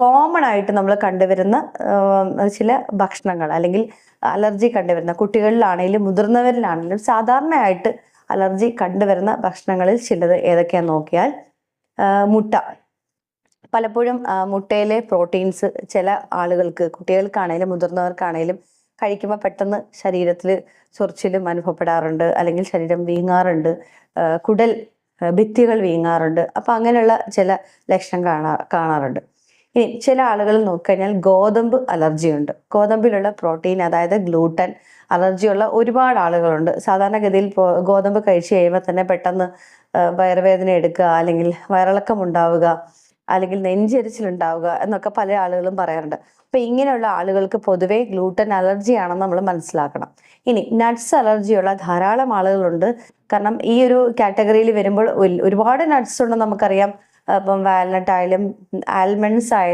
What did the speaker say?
Common ആയിട്ട് നമ്മൾ കണ്ടുവരുന്ന ചില ഭക്ഷണങ്ങൾ അല്ലെങ്കിൽ അലർജി കണ്ടുവരുന്ന കുട്ടികളിലാണെങ്കിലും മുതിർന്നവരിലാണെങ്കിലും സാധാരണയായിട്ട് അലർജി കണ്ടുവരുന്ന ഭക്ഷണങ്ങളിൽ ചിലത് ഏതൊക്കെയാന്ന് നോക്കിയാൽ മുട്ട. പലപ്പോഴും മുട്ടയിലെ പ്രോട്ടീൻസ് ചില ആളുകൾക്ക് കുട്ടികൾക്കാണെങ്കിലും മുതിർന്നവർക്കാണെങ്കിലും കഴിക്കുമ്പോൾ പെട്ടെന്ന് ശരീരത്തിൽ ചൊറിച്ചിലും അനുഭവപ്പെടാറുണ്ട് അല്ലെങ്കിൽ ശരീരം വീങ്ങാറുണ്ട് കുടൽ ഭിത്തികൾ വീങ്ങാറുണ്ട്. അപ്പം അങ്ങനെയുള്ള ചില ലക്ഷണം കാണാ കാണാറുണ്ട്. ഇനി ചില ആളുകൾ നോക്കിക്കഴിഞ്ഞാൽ ഗോതമ്പ് അലർജി ഉണ്ട് ഗോതമ്പിലുള്ള പ്രോട്ടീൻ അതായത് ഗ്ലൂട്ടൻ അലർജിയുള്ള ഒരുപാട് ആളുകളുണ്ട്. സാധാരണഗതിയിൽ ഗോതമ്പ് കഴിച്ചു കഴിയുമ്പോൾ തന്നെ പെട്ടെന്ന് വയറുവേദന എടുക്കുക അല്ലെങ്കിൽ വയറിളക്കം ഉണ്ടാവുക അല്ലെങ്കിൽ നെഞ്ചെരിച്ചിലുണ്ടാവുക എന്നൊക്കെ പല ആളുകളും പറയാറുണ്ട്. അപ്പൊ ഇങ്ങനെയുള്ള ആളുകൾക്ക് പൊതുവെ ഗ്ലൂട്ടൻ അലർജി ആണെന്ന് നമ്മൾ മനസ്സിലാക്കണം. ഇനി നട്ട്സ് അലർജിയുള്ള ധാരാളം ആളുകളുണ്ട്. കാരണം ഈ ഒരു കാറ്റഗറിയിൽ വരുമ്പോൾ ഒരുപാട് നട്ട്സ് ഉണ്ടെന്ന് നമുക്കറിയാം. അപ്പം വാൽനട്ട് ആയാലും ആൽമണ്ട്സ് ആയാലും